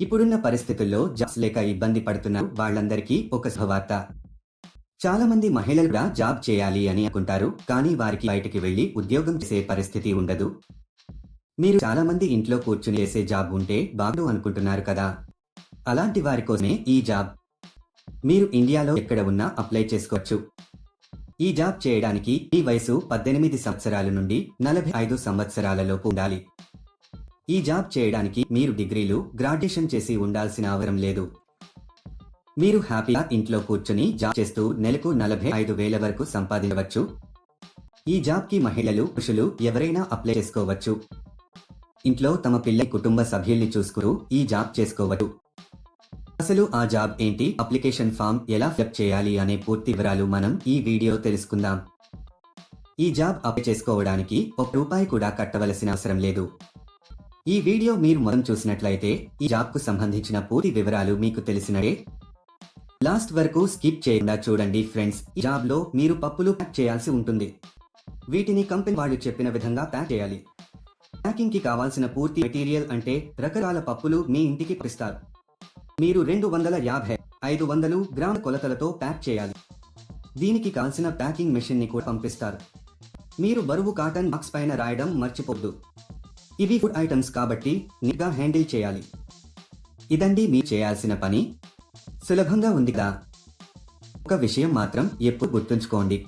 ఇప్పుడున్న పరిస్థితుల్లో జాబ్స్ లేక ఇబ్బంది పడుతున్న వాళ్ళందరికీ ఒక శుభవార్త. చాలా మంది మహిళలు కూడా జాబ్ చేయాలి అని అనుకుంటారు కానీ వారికి బయటికి వెళ్ళి ఉద్యోగం చేసే పరిస్థితి ఉండదు. మీరు చాలా మంది ఇంట్లో కూర్చుని చేసే జాబ్ ఉంటే బాగు అనుకుంటున్నారు కదా? అలాంటి వారి కోసమే ఈ జాబ్. మీరు ఇండియాలో ఎక్కడ ఉన్నా అప్లై చేసుకోవచ్చు. ఈ జాబ్ చేయడానికి ఈ వయసు పద్దెనిమిది సంవత్సరాల నుండి నలభై ఐదు సంవత్సరాలలోపు ఉండాలి. ఈ జాబ్ చేయడానికి మీరు డిగ్రీలు గ్రాడ్యుయేషన్ చేసి ఉండాల్సిన అవసరం లేదు. మీరు హ్యాపీగా ఇంట్లో కూర్చుని జాబ్ చేస్తూ నెలకు నలభై ఐదు వేల వరకు సంపాదించవచ్చు. ఈ జాబ్కి మహిళలు పురుషులు ఎవరైనా అప్లై చేసుకోవచ్చు. ఇంట్లో తమ పిల్ల కుటుంబ సభ్యుల్ని చూసుకుంటూ ఈ జాబ్ చేసుకోవచ్చు. అసలు ఆ జాబ్ ఏంటి? అప్లికేషన్ ఫామ్ ఎలా ఫిలప్ చేయాలి అనే పూర్తి వివరాలు మనం ఈ వీడియో తెలుసుకుందాం. ఈ జాబ్ అప్లై చేసుకోవడానికి ఒక రూపాయి కూడా కట్టవలసిన అవసరం లేదు. ఈ వీడియో మీరు మొదలు చూసినట్లయితే ఈ జాబ్కు సంబంధించిన పూర్తి వివరాలు మీకు తెలిసినడే లాస్ట్ వరకు స్కిప్ చేయకుండా చూడండి ఫ్రెండ్స్. ఈ జాబ్లో మీరు పప్పులు ప్యాక్ చేయాల్సి ఉంటుంది. వీటిని కంపెనీ వాళ్ళు చెప్పిన విధంగా ప్యాక్ చేయాలి. ప్యాకింగ్కి కావాల్సిన పూర్తి మెటీరియల్ అంటే రకరకాల పప్పులు మీ ఇంటికి పంపిస్తారు. మీరు రెండు వందల యాభై ఐదు వందలు గ్రామ కొలతలతో ప్యాక్ చేయాలి. దీనికి కావాల్సిన ప్యాకింగ్ మెషిన్ని కూడా పంపిస్తారు. మీరు బరువు కాటన్ బాక్స్ పైన రాయడం మర్చిపోద్దు ఇవి ఫుడ్ ఐటమ్స్ కాబట్టి నీట్గా హ్యాండిల్ చేయాలి. ఇదండి మీరు చేయాల్సిన పని. సులభంగా ఉంది కదా. ఒక విషయం మాత్రం ఎప్పుడు గుర్తుంచుకోండి.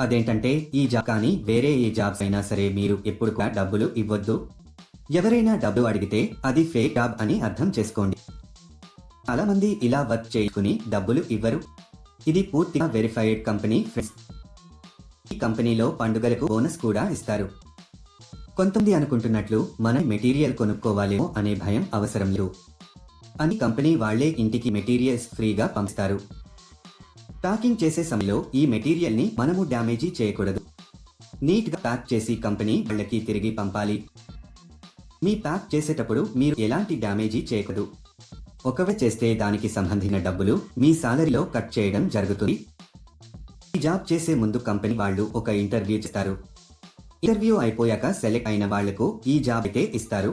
అదేంటంటే ఈ జాబ్ కానీ వేరే ఏ జాబ్స్ అయినా సరే మీరు ఎప్పుడు కూడా డబ్బులు ఇవ్వద్దు. ఎవరైనా డబ్బు అడిగితే అది ఫేక్ జాబ్ అని అర్థం చేసుకోండి. చాలా మంది ఇలా వర్క్ చేసుకుని డబ్బులు ఇవ్వరు. ఇది పూర్తిగా వెరిఫైడ్ కంపెనీ ఫ్రెండ్స్ ఈ కంపెనీలో పండుగలకు బోనస్ కూడా ఇస్తారు. కొంతమంది అనుకుంటున్నట్లు మనం మెటీరియల్ కొనుక్కోవాలేమో అనే భయం అవసరం లేదు. అని కంపెనీ వాళ్ళే ఇంటికి మెటీరియల్స్ ఫ్రీగా పంపిస్తారు. ప్యాకింగ్ చేసే సమయంలో ఈ మెటీరియల్ని మనము డ్యామేజీ చేయకూడదు. నీట్గా ప్యాక్ చేసి కంపెనీ వాళ్ళకి తిరిగి పంపాలి. మీ ప్యాక్ చేసేటప్పుడు మీరు ఎలాంటి డ్యామేజీ చేయకూడదు. ఒకవే చేస్తే దానికి సంబంధించిన డబ్బులు మీ సాలరీలో కట్ చేయడం జరుగుతుంది. ఈ జాబ్ చేసే ముందు కంపెనీ వాళ్ళు ఒక ఇంటర్వ్యూ చేస్తారు. ఇంటర్వ్యూ అయిపోయాక సెలెక్ట్ అయిన వాళ్ళకు ఈ జాబ్ అయితే ఇస్తారు.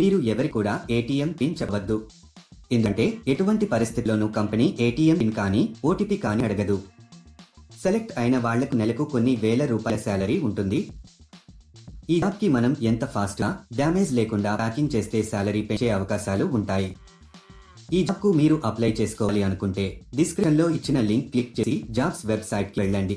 మీరు ఎవరి కూడా ఏటీఎం పిన్ చెప్పవద్దు. ఎందుకంటే ఎటువంటి పరిస్థితిలోనూ కంపెనీ ఏటీఎం పిన్ కానీ ఓటీపీ కానీ అడగదు. సెలెక్ట్ అయిన వాళ్ళకు నెలకు కొన్ని వేల రూపాయల శాలరీ ఉంటుంది. ఈ జాబ్కి మనం ఎంత ఫాస్ట్గా డ్యామేజ్ లేకుండా ప్యాకింగ్ చేస్తే శాలరీ పెంచే అవకాశాలు ఉంటాయి. ఈ జాబ్కు మీరు అప్లై చేసుకోవాలి అనుకుంటే డిస్క్రిప్షన్లో ఇచ్చిన లింక్ క్లిక్ చేసి జాబ్స్ వెబ్సైట్కి వెళ్ళండి.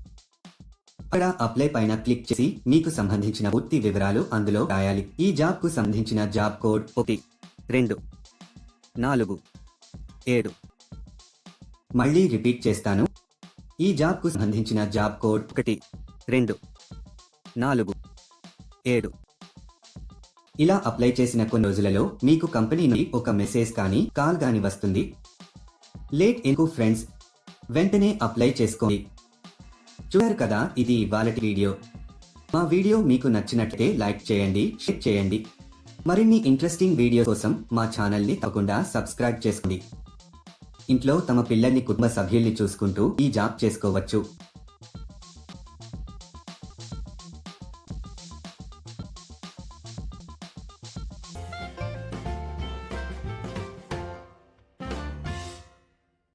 అక్కడ అప్లై పైన క్లిక్ చేసి మీకు సంబంధించిన పూర్తి వివరాలు అందులో రాయాలి. ఈ జాబ్కు సంబంధించిన జాబ్ కోడ్ ఒకటి రెండు నాలుగు ఏడు. మళ్ళీ రిపీట్ చేస్తాను. ఈ జాబ్కు సంబంధించిన జాబ్ కోడ్ ఒకటి రెండు నాలుగు ఏడు. ఇలా అప్లై చేసిన కొన్ని రోజులలో మీకు కంపెనీ నుండి ఒక మెసేజ్ కానీ కాల్ కానీ వస్తుంది. లేట్ ఇంకో ఫ్రెండ్స్ వెంటనే అప్లై చేసుకోండి. చూడారు కదా ఇది ఇవాళటి వీడియో. మా వీడియో మీకు నచ్చినట్లయితే లైక్ చేయండి షేర్ చేయండి. మరిన్ని ఇంట్రెస్టింగ్ వీడియో కోసం మా ఛానల్ని తప్పకుండా సబ్స్క్రైబ్ చేసుకోండి. ఇంట్లో తమ పిల్లల్ని కుటుంబ సభ్యుల్ని చూసుకుంటూ ఈ జాబ్ చేసుకోవచ్చు.